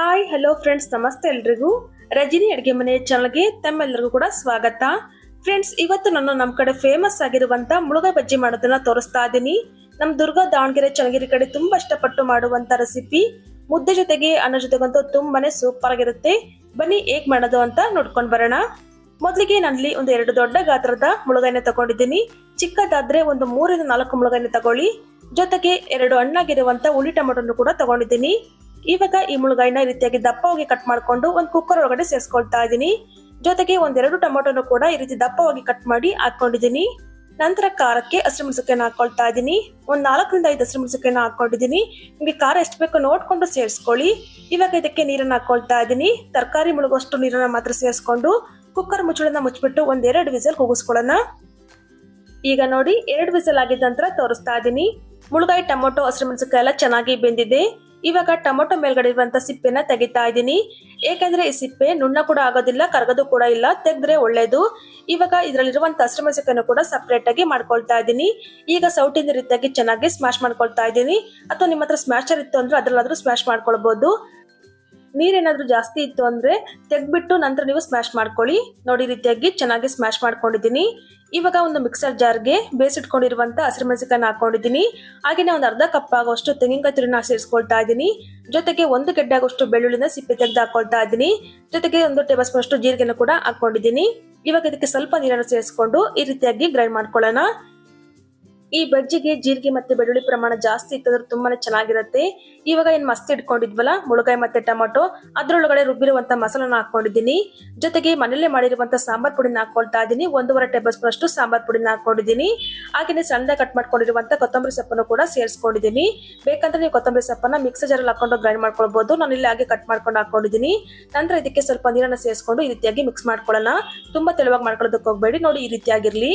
Hi hello friends ನಮಸ್ತೆ ಎಲ್ರಿಗೂ. ರಜಿನಿ ಅಡುಗೆ ಮನೆ ಚಾನಲ್ಗೆ ತಮ್ಮೆಲ್ಲರಿಗೂ ಕೂಡ ಸ್ವಾಗತ. ಫ್ರೆಂಡ್ಸ್ ಇವತ್ತು ನಾನು ನಮ್ಮ ಕಡೆ ಫೇಮಸ್ ಆಗಿರುವಂತ ಮುಳುಗಾಯಿ ಬಜ್ಜಿ ಮಾಡೋದನ್ನ ತೋರಿಸ್ತಾ ಇದ್ದೀನಿ ನಮ್ಮ ದುರ್ಗಾ ದಾವಣಗೆರೆ ಚನ್ನಗಿರಿ ಕಡೆ ತುಂಬಾ ಇಷ್ಟಪಟ್ಟು ಮಾಡುವಂತ ರೆಸಿಪಿ ಮುದ್ದೆ ಜೊತೆಗೆ ಅನ್ನ ಜೊತೆಗಂತೂ ತುಂಬಾನೇ ಸೂಪರ್ ಆಗಿರುತ್ತೆ. ಬನ್ನಿ ಹೇಗ್ ಮಾಡೋದು ಅಂತ ನೋಡ್ಕೊಂಡು ಬರೋಣ. ಮೊದಲಿಗೆ ನಾನಲ್ಲಿ ಒಂದು ಎರಡು ದೊಡ್ಡ ಗಾತ್ರದ ಮುಳುಗಾಯಿನ ತಗೊಂಡಿದ್ದೀನಿ. ಚಿಕ್ಕದಾದ್ರೆ ಒಂದು ಮೂರಿಂದ ನಾಲ್ಕು ಮುಳುಗಾಯಿನ ತಗೊಳ್ಳಿ. ಜೊತೆಗೆ ಎರಡು ಹಣ್ಣಾಗಿರುವಂತ ಹುಳಿ ಟೊಮೆಟೊನು ಕೂಡ ತಗೊಂಡಿದ್ದೀನಿ. ಇವಾಗ ಈ ಮುಳುಗಾಯಿನ ರೀತಿಯಾಗಿ ದಪ್ಪವಾಗಿ ಕಟ್ ಮಾಡ್ಕೊಂಡು ಒಂದು ಕುಕ್ಕರ್ ಒಳಗಡೆ ಸೇರಿಸ್ಕೊಳ್ತಾ ಇದ್ದೀನಿ ಜೊತೆಗೆ ಒಂದೆರಡು ಟೊಮೊಟೊನು ಕೂಡ ಈ ರೀತಿ ದಪ್ಪವಾಗಿ ಕಟ್ ಮಾಡಿ ಹಾಕೊಂಡಿದ್ದೀನಿ ನಂತರ ಖಾರಕ್ಕೆ ಹಸಿರು ಮೆಣಸಿನಕಾಯಿನ ಹಾಕೊಳ್ತಾ ಇದ್ದೀನಿ ಒಂದು ನಾಲ್ಕರಿಂದ ಐದು ಹಸಿರು ಮೆಣಸಿನಕಾಯಿನ ಹಾಕೊಂಡಿದ್ದೀನಿ ನಿಮಗೆ ಖಾರ ಎಷ್ಟು ಬೇಕೋ ನೋಡ್ಕೊಂಡು ಸೇರಿಸ್ಕೊಳ್ಳಿ. ಇವಾಗ ಇದಕ್ಕೆ ನೀರನ್ನು ಹಾಕೊಳ್ತಾ ಇದ್ದೀನಿ ತರಕಾರಿ ಮುಳುಗುವಷ್ಟು ನೀರನ್ನ ಮಾತ್ರ ಸೇರಿಸ್ಕೊಂಡು ಕುಕ್ಕರ್ ಮುಚ್ಚಳನ್ನ ಮುಚ್ಚಿಬಿಟ್ಟು ಒಂದೆರಡು ವಿಸಲ್ ಕೂಗಿಸ್ಕೊಳ್ಳೋಣ. ಈಗ ನೋಡಿ, ಎರಡು ವಿಸಲ್ ಆಗಿದ್ದ ನಂತರ ತೋರಿಸ್ತಾ ಇದ್ದೀನಿ ಮುಳುಗಾಯಿ ಟೊಮೊಟೊ, ಹಸಿರು ಮೆಣಸಿನಕಾಯಿ ಎಲ್ಲ ಚೆನ್ನಾಗಿ ಬೆಂದಿದೆ. ಇವಾಗ ಟೊಮೊಟೊ ಮೇಲ್ಗಡೆ ಇರುವಂತ ಸಿಪ್ಪೆನ ತೆಗಿತಾ ಇದ್ದೀನಿ. ಏಕೆಂದ್ರೆ ಈ ಸಿಪ್ಪೆ ನುಣ್ಣ ಕೂಡ ಆಗೋದಿಲ್ಲ, ಕರಗೋದು ಕೂಡ ಇಲ್ಲ, ತೆಗೆದ್ರೆ ಒಳ್ಳೇದು. ಇವಾಗ ಇದರಲ್ಲಿರುವಂತ ಹಸಿರು ಮೆಣಸಿನಕಾಯಿನ ಕೂಡ ಸಪ್ರೇಟ್ ಆಗಿ ಮಾಡ್ಕೊಳ್ತಾ ಇದ್ದೀನಿ. ಈಗ ಸೌಟಿನ ರೀತಿಯಾಗಿ ಚೆನ್ನಾಗಿ ಸ್ಮ್ಯಾಶ್ ಮಾಡ್ಕೊಳ್ತಾ ಇದ್ದೀನಿ. ಅಥವಾ ನಿಮ್ಮ ಹತ್ರ ಸ್ಮ್ಯಾಶರ್ ಇತ್ತು ಅಂದ್ರೆ ಅದ್ರಲ್ಲಾದ್ರೂ ಸ್ಮ್ಯಾಶ್ ಮಾಡ್ಕೊಳ್ಬಹುದು ನೀರೇನಾದ್ರೂ ಜಾಸ್ತಿ ಇತ್ತು ಅಂದ್ರೆ ತೆಗ್ಬಿಟ್ಟು ನಂತರ ನೀವು ಸ್ಮ್ಯಾಶ್ ಮಾಡ್ಕೊಳ್ಳಿ. ನೋಡಿ ರೀತಿಯಾಗಿ ಚೆನ್ನಾಗಿ ಸ್ಮ್ಯಾಶ್ ಮಾಡ್ಕೊಂಡಿದ್ದೀನಿ. ಇವಾಗ ಒಂದು ಮಿಕ್ಸರ್ ಜಾರ್ಗೆ ಬೇಯಿಸಿಟ್ಕೊಂಡಿರುವಂತ ಹಸಿರು ಮೆಣಸಿನಕಾಯಿನ ಹಾಕೊಂಡಿದ್ದೀನಿ. ಹಾಗೆಯೇ ಒಂದು ಅರ್ಧ ಕಪ್ ಆಗೋಷ್ಟು ತೆಂಗಿನಕಾಯಿ ತುರಿನ ಸೇರಿಸ್ಕೊಳ್ತಾ ಇದ್ದೀನಿ. ಜೊತೆಗೆ ಒಂದು ಗೆಡ್ಡೆ ಆಗೋಷ್ಟು ಬೆಳ್ಳುಳ್ಳಿನ ಸಿಪ್ಪೆ ತೆಗೆದು ಹಾಕೊಳ್ತಾ ಇದ್ದೀನಿ. ಜೊತೆಗೆ ಒಂದು ಟೇಬಲ್ ಸ್ಪೂನ್ ಅಷ್ಟು ಜೀರಿಗೆನ ಕೂಡ ಹಾಕೊಂಡಿದ್ದೀನಿ. ಇವಾಗ ಇದಕ್ಕೆ ಸ್ವಲ್ಪ ನೀರನ್ನು ಸೇರಿಸ್ಕೊಂಡು ಈ ರೀತಿಯಾಗಿ ಗ್ರೈಂಡ್ ಮಾಡ್ಕೊಳ್ಳೋಣ. ಈ ಬಜ್ಜಿಗೆ ಜೀರಿಗೆ ಮತ್ತೆ ಬೆಳ್ಳುಳ್ಳಿ ಪ್ರಮಾಣ ಜಾಸ್ತಿ ಇತ್ತಂದ್ರೆ ತುಂಬಾನೇ ಚೆನ್ನಾಗಿರುತ್ತೆ. ಇವಾಗ ಏನ್ ಮಸ್ತ್ ಇಟ್ಕೊಂಡಿದ್ವಲ್ಲ, ಮುಳುಗಾಯಿ ಮತ್ತೆ ಟೊಮೊಟೊ, ಅದ್ರೊಳಗಡೆ ರುಬ್ಬಿರುವಂತ ಮಸಾಲನ ಹಾಕೊಂಡಿದ್ದೀನಿ. ಜೊತೆಗೆ ಮನೇಲೆ ಮಾಡಿರುವಂತ ಸಾಂಬಾರ್ ಪುಡಿನ ಹಾಕೊಳ್ತಾ ಇದ್ದೀನಿ ಒಂದೂವರೆ ಟೇಬಲ್ ಸ್ಪೂನ್ ಅಷ್ಟು ಸಾಂಬಾರ್ ಪುಡಿನ ಹಾಕೊಂಡಿದ್ದೀನಿ. ಹಾಗೆಯೇ ಸಣ್ಣದಾಗಿ ಕಟ್ ಮಾಡ್ಕೊಂಡಿರುವಂತ ಕೊತ್ತಂಬರಿ ಸೊಪ್ಪನ್ನು ಕೂಡ ಸೇರಿಸ್ಕೊಂಡಿದ್ದೀನಿ. ಬೇಕಂದ್ರೆ ನೀವು ಕೊತ್ತಂಬರಿ ಸೊಪ್ಪನ್ನ ಮಿಕ್ಸರ್ ಜಾರಲ್ಲಿ ಹಾಕೊಂಡು ಗ್ರೈಂಡ್ ಮಾಡ್ಕೊಳ್ಬಹುದು ನಾನು ಇಲ್ಲಿ ಹಾಗೆ ಕಟ್ ಮಾಡ್ಕೊಂಡು ಹಾಕೊಂಡಿದ್ದೀನಿ. ನಂತರ ಇದಕ್ಕೆ ಸ್ವಲ್ಪ ನೀರನ್ನ ಸೇರಿಸ್ಕೊಂಡು ಈ ರೀತಿಯಾಗಿ ಮಿಕ್ಸ್ ಮಾಡ್ಕೊಳ್ಳೋಣ. ತುಂಬಾ ತೆಳುವಾಗಿ ಮಾಡ್ಕೊಳ್ಳೋದಕ್ಕೆ ಹೋಗಬೇಡಿ. ನೋಡಿ ಈ ರೀತಿಯಾಗಿರ್ಲಿ.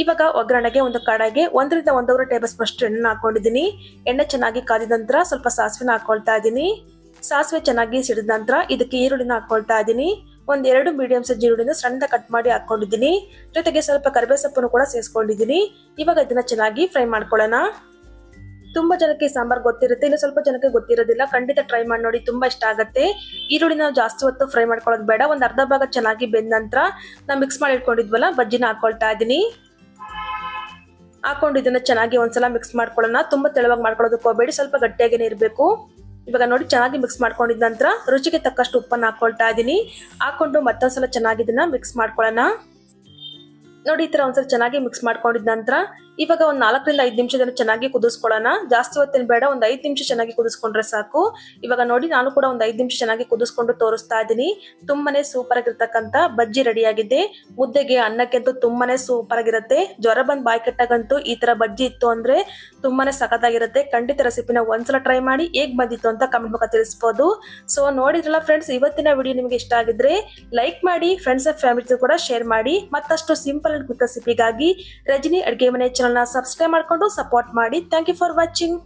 ಇವಾಗ ಒಗ್ಗರಣೆಗೆ ಒಂದು ಕಡೆಗೆ ಒಂದರಿಂದ ಒಂದೂವರೆ ಟೇಬಲ್ ಸ್ಪೂನ್ ಎಣ್ಣೆ ಹಾಕೊಂಡಿದ್ದೀನಿ. ಎಣ್ಣೆ ಚೆನ್ನಾಗಿ ಕಾದಿದ ನಂತರ ಸ್ವಲ್ಪ ಸಾಸಿವೆನ ಹಾಕೊಳ್ತಾ ಇದ್ದೀನಿ. ಸಾಸಿವೆ ಚೆನ್ನಾಗಿ ಸಿಡಿದ ನಂತರ ಇದಕ್ಕೆ ಈರುಳ್ಳಿನ ಹಾಕೊಳ್ತಾ ಇದ್ದೀನಿ. ಒಂದೆರಡು ಮೀಡಿಯಂ ಸೈಜ್ ಈರುಳ್ಳಿನ ಸಣ್ಣ ಕಟ್ ಮಾಡಿ ಹಾಕೊಂಡಿದ್ದೀನಿ. ಜೊತೆಗೆ ಸ್ವಲ್ಪ ಕರಿಬೇವು ಸೊಪ್ಪನ್ನು ಕೂಡ ಸೇರಿಸ್ಕೊಂಡಿದ್ದೀನಿ. ಇವಾಗ ಇದನ್ನ ಚೆನ್ನಾಗಿ ಫ್ರೈ ಮಾಡ್ಕೊಳ್ಳೋಣ. ತುಂಬಾ ಜನಕ್ಕೆ ಸಾಂಬಾರ್ ಗೊತ್ತಿರುತ್ತೆ. ಇನ್ನು ಸ್ವಲ್ಪ ಜನಕ್ಕೆ ಗೊತ್ತಿರೋದಿಲ್ಲ. ಖಂಡಿತ ಟ್ರೈ ಮಾಡಿ ನೋಡಿ, ತುಂಬಾ ಇಷ್ಟ ಆಗುತ್ತೆ. ಈರುಳ್ಳಿನ ಜಾಸ್ತಿ ಹೊತ್ತು ಫ್ರೈ ಮಾಡ್ಕೊಳ್ಳೋದು ಬೇಡ. ಒಂದು ಅರ್ಧ ಭಾಗ ಚೆನ್ನಾಗಿ ಬೆಂದ ನಂತರ ನಾವು ಮಿಕ್ಸ್ ಮಾಡಿ ಇಟ್ಕೊಂಡಿದ್ವಲ್ಲ, ಬಜ್ಜಿನ ಹಾಕೊಳ್ತಾ ಇದ್ದೀನಿ. ಹಾಕೊಂಡು ಇದನ್ನ ಚೆನ್ನಾಗಿ ಒಂದ್ಸಲ ಮಿಕ್ಸ್ ಮಾಡ್ಕೊಳ್ಳೋಣ. ತುಂಬಾ ತೆಳುವಾಗಿ ಮಾಡ್ಕೊಳ್ಳೋದಕ್ಕೆ ಹೋಗಬೇಡಿ. ಸ್ವಲ್ಪ ಗಟ್ಟಿಯಾಗೇನೆ ಇರಬೇಕು. ಇವಾಗ ನೋಡಿ ಚೆನ್ನಾಗಿ ಮಿಕ್ಸ್ ಮಾಡ್ಕೊಂಡಿದ ನಂತರ ರುಚಿಗೆ ತಕ್ಕಷ್ಟು ಉಪ್ಪನ್ನು ಹಾಕೊಳ್ತಾ ಇದ್ದೀನಿ ಹಾಕೊಂಡು ಮತ್ತೊಂದ್ಸಲ ಚೆನ್ನಾಗಿ ಇದನ್ನ ಮಿಕ್ಸ್ ಮಾಡ್ಕೊಳ್ಳೋಣ. ನೋಡಿ ಈ ತರ ಒಂದ್ಸಲ ಚೆನ್ನಾಗಿ ಮಿಕ್ಸ್ ಮಾಡ್ಕೊಂಡಿದ ನಂತರ ಇವಾಗ ಒಂದ್ ನಾಲ್ಕರಿಂದ ಐದು ನಿಮಿಷದಲ್ಲಿ ಚೆನ್ನಾಗಿ ಕುದಿಸ್ಕೊಳ್ಳೋಣ. ಜಾಸ್ತಿ ಹೊತ್ತೇನು ಬೇಡ, ಒಂದ್ ಐದು ನಿಮಿಷ ಚೆನ್ನಾಗಿ ಕುದಿಸ್ಕೊಂಡ್ರೆ ಸಾಕು. ಇವಾಗ ನೋಡಿ, ನಾನು ಕೂಡ ಒಂದ್ ಐದು ನಿಮಿಷ ಚೆನ್ನಾಗಿ ಕುದಿಸ್ಕೊಂಡು ತೋರಿಸ್ತಾ ಇದ್ದೀನಿ. ತುಂಬಾನೇ ಸೂಪರ್ ಆಗಿರ್ತಕ್ಕಂತ ಬಜ್ಜಿ ರೆಡಿ ಆಗಿದೆ ಮುದ್ದೆಗೆ ಅನ್ನಕ್ಕಂತೂ ತುಂಬಾನೇ ಸೂಪರ್ ಆಗಿರುತ್ತೆ. ಜ್ವರ ಬಂದ್ ಬಾಯಿ ಕೆಟ್ಟಾಗಂತೂ ಈ ತರ ಬಜ್ಜಿ ಇತ್ತು ಅಂದ್ರೆ ತುಂಬಾನೇ ಸಖತ್ತಾಗಿರುತ್ತೆ. ಖಂಡಿತ ರೆಸಿಪಿನ ಒಂದ್ಸಲ ಟ್ರೈ ಮಾಡಿ ಹೇಗ್ ಬಂದಿತ್ತು ಅಂತ ಕಮೆಂಟ್ ಮೂಲಕ ತಿಳಿಸಬಹುದು ಸೊ ನೋಡಿದ್ರಲ್ಲ ಫ್ರೆಂಡ್ಸ್ ಇವತ್ತಿನ ವಿಡಿಯೋ ನಿಮಗೆ ಇಷ್ಟ ಆಗಿದ್ರೆ ಲೈಕ್ ಮಾಡಿ ಫ್ರೆಂಡ್ಸ್ ಅಂಡ್ ಫ್ಯಾಮಿಲಿ ಕೂಡ ಶೇರ್ ಮಾಡಿ. ಮತ್ತಷ್ಟು ಸಿಂಪಲ್ ಅಂಡ್ ಕ್ವಿಕ್ ರೆಸಿಪಿಗಾಗಿ ರಜನಿ ಅಡುಗೆ ಮನೆ ಚಾನಲ್ನ ಸಬ್ಸ್ಕ್ರೈಬ್ ಮಾಡ್ಕೊಂಡು ಸಪೋರ್ಟ್ ಮಾಡಿ. Thank you for watching